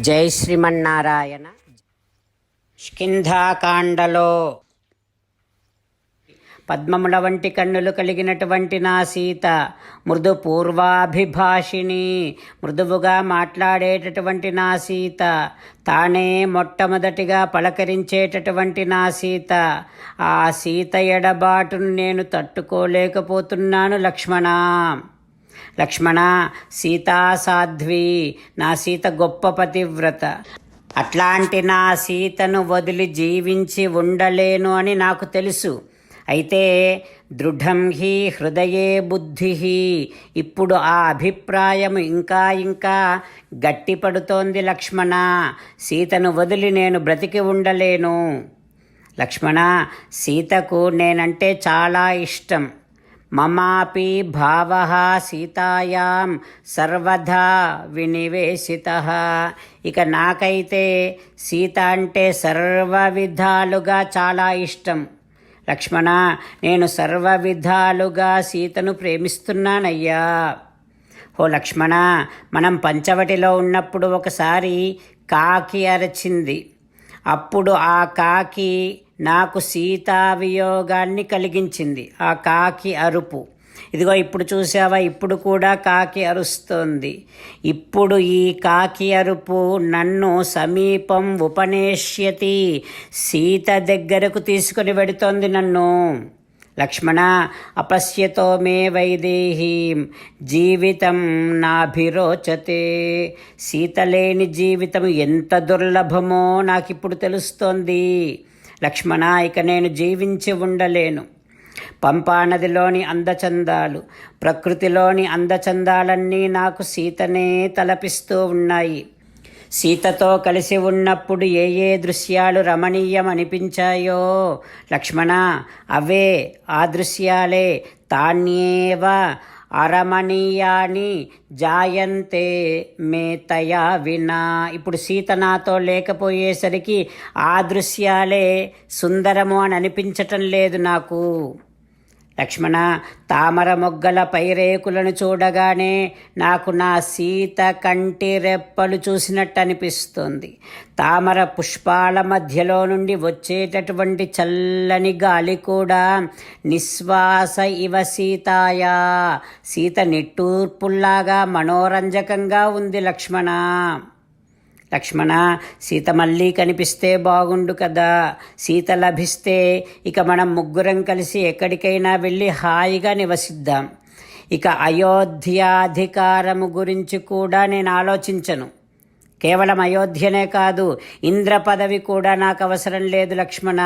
జై శ్రీమన్నారాయణ. స్కింధాకాండలో పద్మముల వంటి కన్నులు కలిగినటువంటి నా సీత మృదు పూర్వాభిభాషిణి మృదువుగా మాట్లాడేటటువంటి నా సీత తానే మొట్టమొదటిగా పలకరించేటటువంటి నా సీత ఆ సీత ఎడబాటును నేను తట్టుకోలేకపోతున్నాను లక్ష్మణ. లక్ష్మణ సీతా సాధ్వి నా సీత గొప్ప పతివ్రత. అట్లాంటి నా సీతను వదిలి జీవించి ఉండలేను అని నాకు తెలుసు. అయితే దృఢం హి హృదయే బుద్ధి ఇప్పుడు ఆ అభిప్రాయం ఇంకా ఇంకా గట్టిపడుతోంది లక్ష్మణ. సీతను వదిలి నేను బ్రతికి ఉండలేను. లక్ష్మణ సీతకు నేనంటే చాలా ఇష్టం. మమాపి భావ సీతాయాం సర్వదా వినివేశిత. ఇక నాకైతే సీత అంటే సర్వ విధాలుగా చాలా ఇష్టం. లక్ష్మణ నేను సర్వ విధాలుగా సీతను ప్రేమిస్తున్నానయ్యా. ఓ లక్ష్మణ మనం పంచవటిలో ఉన్నప్పుడు ఒకసారి కాకి అరచింది. అప్పుడు ఆ కాకి నాకు సీతావియోగాన్ని కలిగించింది ఆ కాకి అరుపు. ఇదిగో ఇప్పుడు చూసావా ఇప్పుడు కూడా కాకి అరుస్తోంది. ఇప్పుడు ఈ కాకి అరుపు నన్ను సమీపం ఉపనేష్యతి సీత దగ్గరకు తీసుకొని వెడుతోంది నన్ను. లక్ష్మణ అపశ్యతో మే వైదేహీం జీవితం నాభిరోచతే. సీత లేని జీవితం ఎంత దుర్లభమో నాకిప్పుడు తెలుస్తోంది. లక్ష్మణ ఇక నేను జీవించి ఉండలేను. పంపానదిలోని అందచందాలు ప్రకృతిలోని అందచందాలన్నీ నాకు సీతనే తలపిస్తూ ఉన్నాయి. సీతతో కలిసి ఉన్నప్పుడు ఏ ఏ దృశ్యాలు రమణీయం అనిపించాయో లక్ష్మణ అవే ఆ దృశ్యాలే తాన్యేవ అరమణీయాని జాయంతే మేతయా వినా. ఇప్పుడు సీత నాతో లేకపోయేసరికి ఆ దృశ్యాలే సుందరము అని అనిపించటం లేదు నాకు. లక్ష్మణ తామర మొగ్గల పైరేకులను చూడగానే నాకు నా సీత కంటి రెప్పలు చూసినట్టు అనిపిస్తుంది తామర పుష్పాల మధ్యలో నుండి వచ్చేటటువంటి చల్లని గాలి కూడా నిశ్వాస ఇవ సీతాయా. సీత నిట్టూర్పుల్లాగా మనోరంజకంగా ఉంది లక్ష్మణ. లక్ష్మణ సీత మళ్ళీ కనిపిస్తే బాగుండు కదా. సీత లభిస్తే ఇక మనం ముగ్గురం కలిసి ఎక్కడికైనా వెళ్ళి హాయిగా నివసిద్దాం. ఇక అయోధ్యాధికారము గురించి కూడా నేను ఆలోచించను. కేవలం అయోధ్యనే కాదు ఇంద్ర పదవి కూడా నాకు అవసరం లేదు లక్ష్మణ.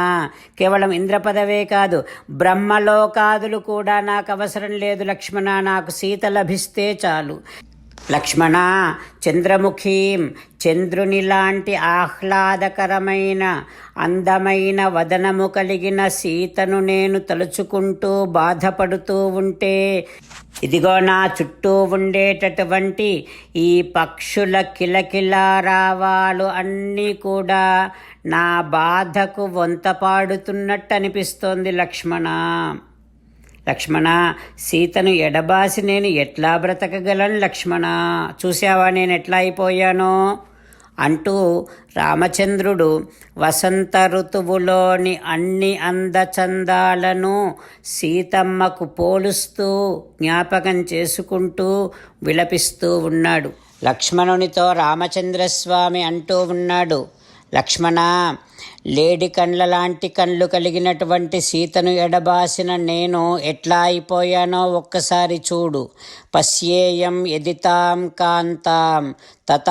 కేవలం ఇంద్ర పదవే కాదు బ్రహ్మలోకాదులు కూడా నాకు అవసరం లేదు లక్ష్మణ. నాకు సీత లభిస్తే చాలు. లక్ష్మణ చంద్రముఖీం చంద్రుని లాంటి ఆహ్లాదకరమైన అందమైన వదనము కలిగిన సీతను నేను తలుచుకుంటూ బాధపడుతూ ఉంటే ఇదిగో నా చుట్టూ ఉండేటటువంటి ఈ పక్షుల కిలకిలారావాలు అన్నీ కూడా నా బాధకు వంత పాడుతున్నట్టు అనిపిస్తోంది లక్ష్మణ. లక్ష్మణ సీతను ఎడబాసి నేను ఎట్లా బ్రతకగలను లక్ష్మణ? చూసావా నేను ఎట్లా అయిపోయానో? అంటూ రామచంద్రుడు వసంత ఋతువులోని అన్ని అందచందాలను సీతమ్మకు పోలుస్తూ జ్ఞాపకం చేసుకుంటూ విలపిస్తూ ఉన్నాడు. లక్ష్మణునితో రామచంద్రస్వామి అంటూ ఉన్నాడు. లక్ష్మణ లేడి కండ్ల లాంటి కళ్ళు కలిగినటువంటి సీతను ఎడబాసిన నేను ఎట్లా అయిపోయానో ఒక్కసారి చూడు. పశ్యేయం ఎదితాం కాంతాం తత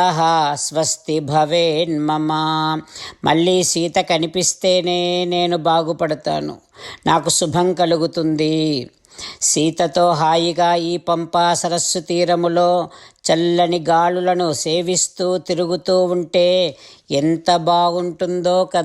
స్వస్తి భవేన్మమ మళ్ళీ సీత కనిపిస్తేనే నేను బాగుపడతాను. నాకు శుభం కలుగుతుంది. సీతతో హాయిగా ఈ పంపా సరస్సు తీరములో చల్లని గాలులను సేవిస్తూ తిరుగుతూ ఉంటే ఎంత బాగుంటుందో కదా.